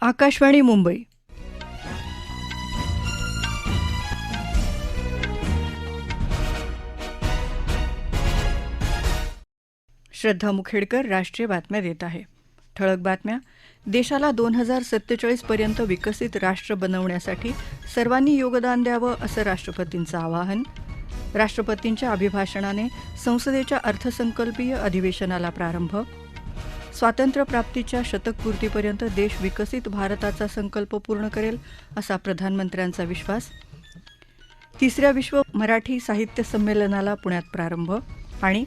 आकाशवाणी मुंबई. श्रद्धा मुखेडकर राष्ट्रीय बातम्या देत आहे. ठळक बातम्या. देशाला दोन हजार सत्तेचाळीस पर्यंत विकसित राष्ट्र बनवण्यासाठी सर्वांनी योगदान द्यावं असं राष्ट्रपतींचं आवाहन. राष्ट्रपतींच्या अभिभाषणाने संसदेच्या अर्थसंकल्पीय अधिवेशनाला प्रारंभ. स्वातंत्र्यप्राप्तीच्या शतकपूर्तीपर्यंत देश विकसित भारताचा संकल्प पूर्ण करेल असा प्रधानमंत्र्यांचा विश्वास. तिसऱ्या विश्व मराठी साहित्य संमेलनाला पुण्यात प्रारंभ आणि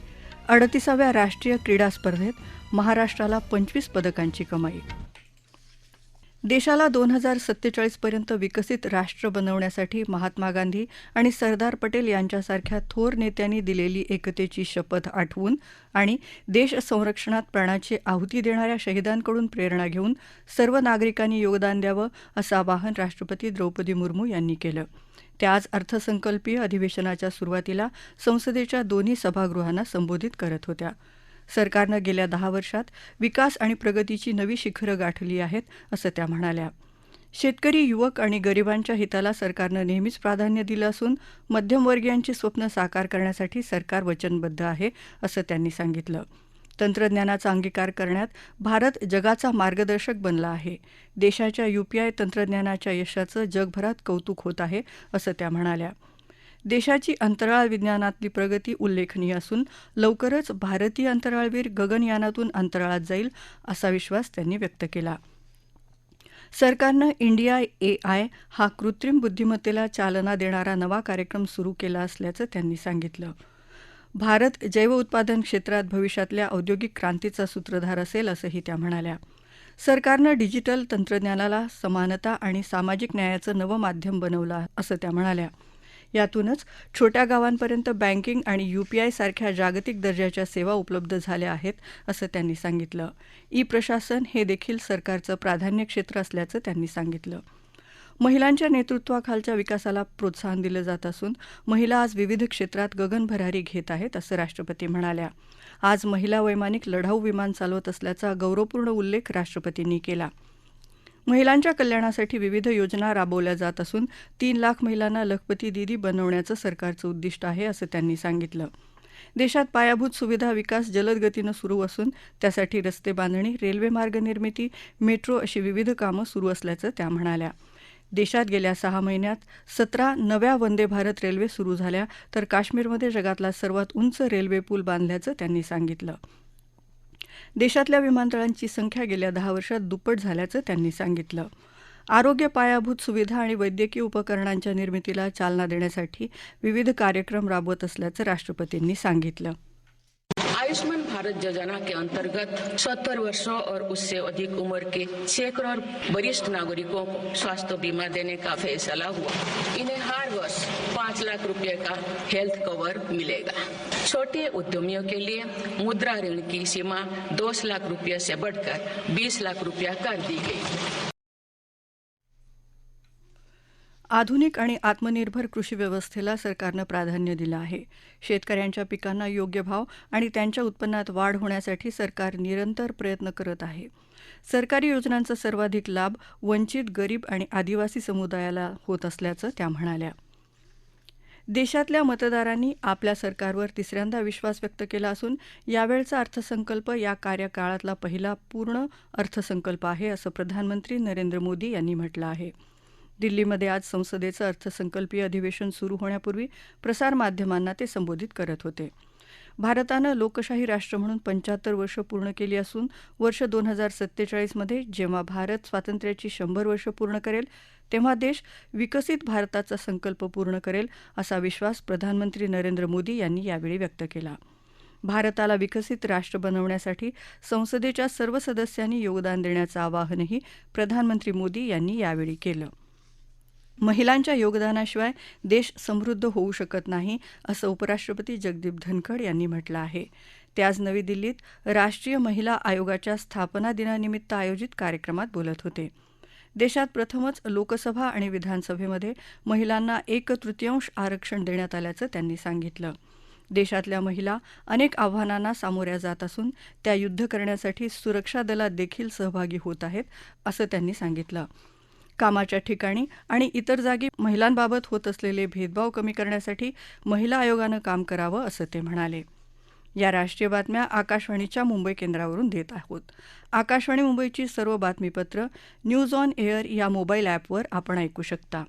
अडतीसाव्या राष्ट्रीय क्रीडा स्पर्धेत महाराष्ट्राला पंचवीस पदकांची कमाई. देशाला दोन हजार सत्तेचाळीसपर्यंत विकसित राष्ट्र बनवण्यासाठी महात्मा गांधी आणि सरदार पटेल यांच्यासारख्या थोर नेत्यांनी दिलेली एकतेची शपथ आठवून आणि देश संरक्षणात प्राणाची आहुती देणाऱ्या शहीदांकडून प्रेरणा घेऊन सर्व नागरिकांनी योगदान द्यावं असं आवाहन राष्ट्रपती द्रौपदी मुर्मू यांनी केलं. त्या आज अर्थसंकल्पीय अधिवेशनाच्या सुरुवातीला संसदेच्या दोन्ही सभागृहांना संबोधित करत होत्या. सरकारनं गेल्या दहा वर्षात विकास आणि प्रगतीची नवी शिखरं गाठली आहेत असं त्या म्हणाल्या. शेतकरी युवक आणि गरिबांच्या हिताला सरकारनं नेहमीच प्राधान्य दिलं असून मध्यमवर्गीयांची स्वप्न साकार करण्यासाठी सरकार वचनबद्ध आहे असं त्यांनी सांगितलं. तंत्रज्ञानाचा अंगीकार करण्यात भारत जगाचा मार्गदर्शक बनला आहे. देशाच्या यूपीआय तंत्रज्ञानाच्या यशाचं जगभरात कौतुक होत आहे असं त्या म्हणाल्या. देशाची अंतराळ विज्ञानातली प्रगती उल्लेखनीय असून लवकरच भारतीय अंतराळवीर गगनयानातून अंतराळात जाईल असा विश्वास त्यांनी व्यक्त केला. सरकारनं इंडिया ए आय हा कृत्रिम बुद्धिमत्तेला चालना देणारा नवा कार्यक्रम सुरू केला असल्याचं त्यांनी सांगितलं. भारत जैव उत्पादन क्षेत्रात भविष्यातल्या औद्योगिक क्रांतीचा सूत्रधार असेल असंही त्या म्हणाल्या. सरकारनं डिजिटल तंत्रज्ञानाला समानता आणि सामाजिक न्यायाचं नवं माध्यम बनवलं असं त्या म्हणाल्या. यातूनच छोट्या गावांपर्यंत बँकिंग आणि यूपीआय सारख्या जागतिक दर्जाच्या सेवा उपलब्ध झाल्या आहेत असं त्यांनी सांगितलं. ई प्रशासन हे देखील सरकारचं प्राधान्य क्षेत्र असल्याचं त्यांनी सांगितलं. महिलांच्या नेतृत्वाखालच्या विकासाला प्रोत्साहन दिलं जात असून महिला आज विविध क्षेत्रात गगनभरारी घेत आहेत असं राष्ट्रपती म्हणाल्या. आज महिला वैमानिक लढाऊ विमान चालवत असल्याचा गौरवपूर्ण उल्लेख राष्ट्रपतींनी केला. महिलांच्या कल्याणासाठी विविध योजना राबवल्या जात असून तीन लाख महिलांना लखपती दिदी बनवण्याचं सरकारचं उद्दिष्ट आहे असं त्यांनी सांगितलं. देशात पायाभूत सुविधा विकास जलद गतीनं सुरू असून त्यासाठी रस्ते बांधणी रेल्वे मार्ग निर्मिती मेट्रो अशी विविध कामं सुरू असल्याचं त्या म्हणाल्या. देशात गेल्या सहा महिन्यात सतरा नव्या वंदे भारत रेल्वे सुरू झाल्या तर काश्मीरमध्ये जगातला सर्वात उंच रेल्वे पूल बांधल्याचं त्यांनी सांगितलं. देशातल्या विमानतळांची संख्या गेल्या दहा वर्षात दुप्पट झाल्याचं त्यांनी सांगितलं. आरोग्य पायाभूत सुविधा आणि वैद्यकीय उपकरणांच्या निर्मितीला चालना देण्यासाठी विविध कार्यक्रम राबवत असल्याचं राष्ट्रपतींनी सांगितलं. आयुष्मान भारत योजना के अंतर्गत सत्तर वर्षों और उससे अधिक उम्र के सैकड़ों वरिष्ठ नागरिकों को स्वास्थ्य बीमा देने का फैसला हुआ। इन्हें हर वर्ष पाँच लाख रुपए का हेल्थ कवर मिलेगा। छोटे उद्यमियों के लिए मुद्रा ऋण की सीमा दो लाख रुपए से बढ़कर बीस लाख रुपया कर दी गई। आधुनिक आणि आत्मनिर्भर कृषी व्यवस्थेला सरकारनं प्राधान्य दिलं आहे. शेतकऱ्यांच्या पिकांना योग्य भाव आणि त्यांच्या उत्पन्नात वाढ होण्यासाठी सरकार निरंतर प्रयत्न करत आहे. सरकारी योजनांचा सर्वाधिक लाभ वंचित गरीब आणि आदिवासी समुदायाला होत असल्याचं त्या म्हणाल्या. देशातल्या मतदारांनी आपल्या सरकारवर तिसऱ्यांदा विश्वास व्यक्त केला असून यावेळचा अर्थसंकल्प या कार्यकाळातला पहिला पूर्ण अर्थसंकल्प आहे असं प्रधानमंत्री नरेंद्र मोदी यांनी म्हटलं आहे. दिल्लीमध्ये आज संसदेचं अर्थसंकल्पीय अधिवेशन सुरू होण्यापूर्वी प्रसारमाध्यमांना ते संबोधित करत होते. भारतानं लोकशाही राष्ट्र म्हणून पंच्याहत्तर वर्ष पूर्ण केली असून वर्ष दोन हजार सत्तेचाळीसमध्ये जेव्हा भारत स्वातंत्र्याची शंभर वर्ष पूर्ण करेल तेव्हा देश विकसित भारताचा संकल्प पूर्ण करेल असा विश्वास प्रधानमंत्री नरेंद्र मोदी यांनी यावेळी व्यक्त केला. भारताला विकसित राष्ट्र बनवण्यासाठी संसदेच्या सर्व सदस्यांनी योगदान देण्याचं आवाहनही प्रधानमंत्री मोदी यांनी यावेळी केलं. महिलांच्या योगदानाशिवाय देश समृद्ध होऊ शकत नाही असं उपराष्ट्रपती जगदीप धनखड यांनी म्हटलं आहे. ते आज नवी दिल्लीत राष्ट्रीय महिला आयोगाच्या स्थापना दिनानिमित्त आयोजित कार्यक्रमात बोलत होते. देशात प्रथमच लोकसभा आणि विधानसभेमध्ये महिलांना एक तृतीयांश आरक्षण देण्यात आल्याचं त्यांनी सांगितलं. देशातल्या महिला अनेक आव्हानांना सामोऱ्या जात असून त्या युद्ध करण्यासाठी सुरक्षा दलात देखील सहभागी होत आहेत असं त्यांनी सांगितलं. कामाच्या ठिकाणी आणि इतर जागी महिलांबाबत होत असलेले भेदभाव कमी करण्यासाठी महिला आयोगानं काम करावं असं ते म्हणाले. या राष्ट्रीय बातम्या आकाशवाणीच्या मुंबई केंद्रावरून देत आहोत. आकाशवाणी मुंबईची सर्व बातमीपत्र न्यूज ऑन एअर या मोबाईल ॲपवर आपण ऐकू शकता.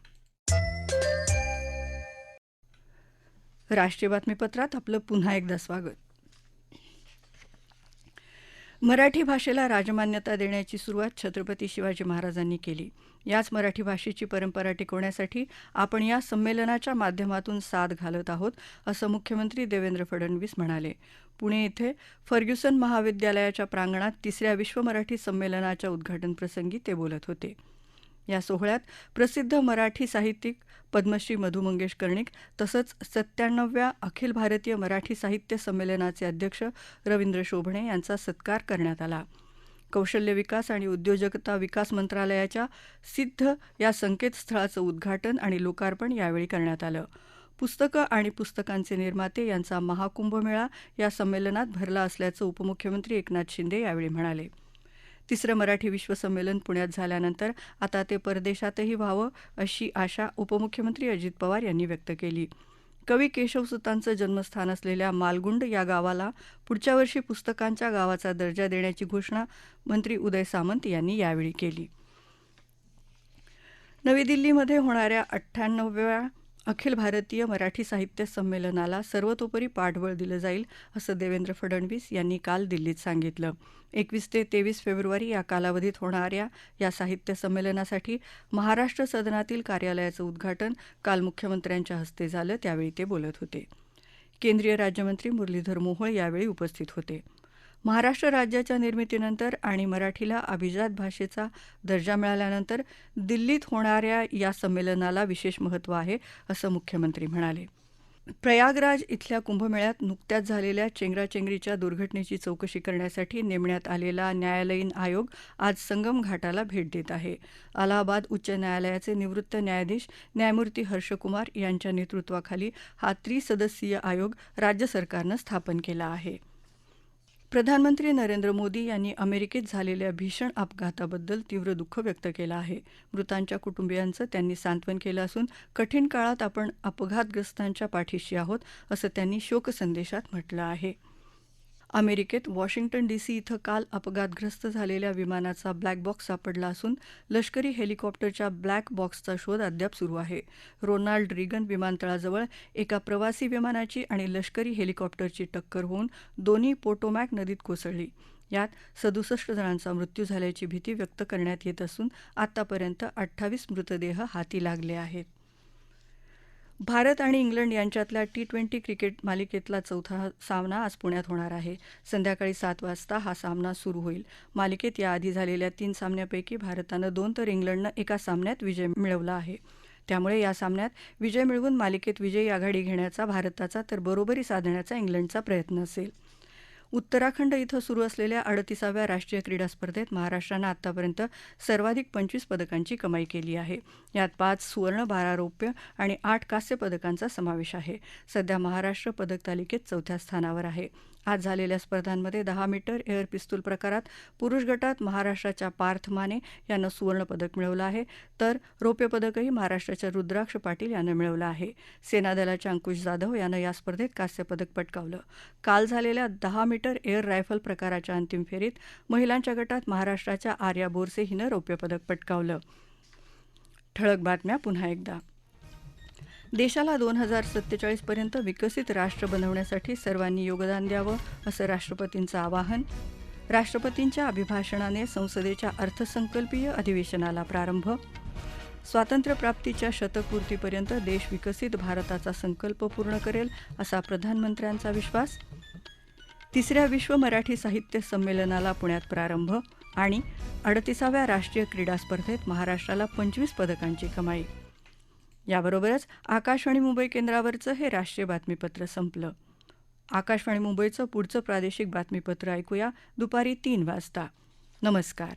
राष्ट्रीय बातमीपत्रात आपलं पुन्हा एकदा स्वागत. मराठी भाषेला राजमान्यता देण्याची सुरुवात छत्रपती शिवाजी महाराजांनी केली. याच मराठी भाषेची परंपरा टिकवण्यासाठी आपण या संमेलनाच्या माध्यमातून साथ घालत आहोत असं मुख्यमंत्री देवेंद्र फडणवीस म्हणाले. पुणे इथे फर्ग्युसन महाविद्यालयाच्या प्रांगणात तिसऱ्या विश्व मराठी संमेलनाच्या उद्घाटनप्रसंगी ते बोलत होते. या सोहळ्यात प्रसिद्ध मराठी साहित्यिक पद्मश्री मधु मंगेश कर्णिक तसंच सत्त्याण्णव्या अखिल भारतीय मराठी साहित्य संमेलनाचे अध्यक्ष रवींद्र शोभणे यांचा सत्कार करण्यात आला. कौशल्य विकास आणि उद्योजकता विकास मंत्रालयाच्या सिद्ध या संकेतस्थळाचं उद्घाटन आणि लोकार्पण यावेळी करण्यात आलं. पुस्तकं आणि पुस्तकांचे निर्माते यांचा महाकुंभमेळा या संमेलनात भरला असल्याचं उपमुख्यमंत्री एकनाथ शिंदे यावेळी म्हणाले. तिसरं मराठी विश्वसंमेलन पुण्यात झाल्यानंतर आता ते परदेशातही व्हावं अशी आशा उपमुख्यमंत्री अजित पवार यांनी व्यक्त केली. कवी केशवसुतांचं जन्मस्थान असलेल्या मालगुंड या गावाला पुढच्या वर्षी पुस्तकांच्या गावाचा दर्जा देण्याची घोषणा मंत्री उदय सामंत यांनी यावेळी केली. नवी दिल्लीमध्ये होणाऱ्या अठ्ठ्याण्णव्या अखिल भारतीय मराठी साहित्य संमेलनाला सर्वतोपरी पाठबळ दिलं जाईल असं देवेंद्र फडणवीस यांनी काल दिल्लीत सांगितलं. एकवीस ते तेवीस फेब्रुवारी या कालावधीत होणाऱ्या या साहित्य संमेलनासाठी महाराष्ट्र सदनातील कार्यालयाचं उद्घाटन काल मुख्यमंत्र्यांच्या हस्ते झालं त्यावेळी ते बोलत होते. केंद्रीय राज्यमंत्री मुरलीधर मोहोळ यावेळी उपस्थित होते. महाराष्ट्र राज्याच्या निर्मितीनंतर आणि मराठीला अभिजात भाषेचा दर्जा मिळाल्यानंतर दिल्लीत होणाऱ्या या संमेलनाला विशेष महत्त्व आहे असं मुख्यमंत्री म्हणाले. प्रयागराज इथल्या कुंभमेळ्यात नुकत्याच झालेल्या चेंगराचेंगरीच्या दुर्घटनेची चौकशी करण्यासाठी नेमण्यात आलेला न्यायालयीन आयोग आज संगम घाटाला भेट देत आहे. अलाहाबाद उच्च न्यायालयाचे निवृत्त न्यायाधीश न्यायमूर्ती हर्षकुमार यांच्या नेतृत्वाखाली हा त्रिसदस्यीय आयोग राज्य सरकारनं स्थापन केला आहे. प्रधानमंत्री नरेंद्र मोदी यांनी अमेरिकेत झालेल्या भीषण अपघाताबद्दल तीव्र दुःख व्यक्त केलं आहे. मृतांच्या कुटुंबियांचं त्यांनी सांत्वन केलं असून कठीण काळात आपण अपघातग्रस्तांच्या पाठीशी आहोत असं त्यांनी शोकसंदेशात म्हटलं आहे. अमेरिकेत वॉशिंग्टन डीसी इथं काल अपघातग्रस्त झालेल्या विमानाचा ब्लॅक बॉक्स सापडला असून लष्करी हेलिकॉप्टरच्या ब्लॅक बॉक्सचा शोध अद्याप सुरू आहे. रोनाल्ड रिगन विमानतळाजवळ एका प्रवासी विमानाची आणि लष्करी हेलिकॉप्टरची टक्कर होऊन दोन्ही पोटोमॅक नदीत कोसळली. यात सदुसष्ट जणांचा मृत्यू झाल्याची भीती व्यक्त करण्यात येत असून आतापर्यंत अठ्ठावीस मृतदेह हाती लागले आहेत. भारत आणि इंग्लंड यांच्यातल्या टी ट्वेंटी क्रिकेट मालिकेतला चौथा सामना आज पुण्यात होणार आहे. संध्याकाळी सात वाजता हा सामना सुरू होईल. मालिकेत याआधी झालेल्या तीन सामन्यापैकी भारतानं दोन तर इंग्लंडनं एका सामन्यात विजय मिळवला आहे. त्यामुळे या सामन्यात विजय मिळवून मालिकेत विजयी आघाडी घेण्याचा भारताचा तर बरोबरी साधण्याचा इंग्लंडचा प्रयत्न असेल. उत्तराखंड इथं सुरू असलेल्या अडतीसाव्या राष्ट्रीय क्रीडा स्पर्धेत महाराष्ट्रानं आतापर्यंत सर्वाधिक पंचवीस पदकांची कमाई केली आहे. यात पाच सुवर्ण बारा रौप्य आणि आठ कांस्य पदकांचा समावेश आहे. सध्या महाराष्ट्र पदक तालिकेत चौथ्या स्थानावर आहे. आज झालेल्या स्पर्धांमध्ये दहा मीटर एअर पिस्तूल प्रकारात पुरुष गटात महाराष्ट्राच्या पार्थ माने यानं सुवर्णपदक मिळवलं आहे. तर रौप्य पदकही महाराष्ट्राच्या रुद्राक्ष पाटील यानं मिळवलं आहे. सेनादलाच्या अंकुश जाधव यानं या स्पर्धेत कांस्य पदक पटकावलं. काल झालेल्या दहा मीटर एअर रायफल प्रकाराच्या अंतिम फेरीत महिलांच्या गटात महाराष्ट्राच्या आर्या बोरसे हिनं रौप्यपदक पटकावलं. ठळक बातम्या पुन्हा एकदा. देशाला दोन हजार सत्तेचाळीसपर्यंत विकसित राष्ट्र बनवण्यासाठी सर्वांनी योगदान द्यावं असं राष्ट्रपतींचं आवाहन. राष्ट्रपतींच्या अभिभाषणाने संसदेच्या अर्थसंकल्पीय अधिवेशनाला प्रारंभ. स्वातंत्र्यप्राप्तीच्या शतकपूर्तीपर्यंत देश विकसित भारताचा संकल्प पूर्ण करेल असा प्रधानमंत्र्यांचा विश्वास. तिसऱ्या विश्व मराठी साहित्य संमेलनाला पुण्यात प्रारंभ आणि अडतीसाव्या राष्ट्रीय क्रीडा स्पर्धेत महाराष्ट्राला पंचवीस पदकांची कमाई. याबरोबरच आकाशवाणी मुंबई केंद्रावरचं हे राष्ट्रीय बातमीपत्र संपलं. आकाशवाणी मुंबईचं पुढचं प्रादेशिक बातमीपत्र ऐकूया दुपारी तीन वाजता. नमस्कार.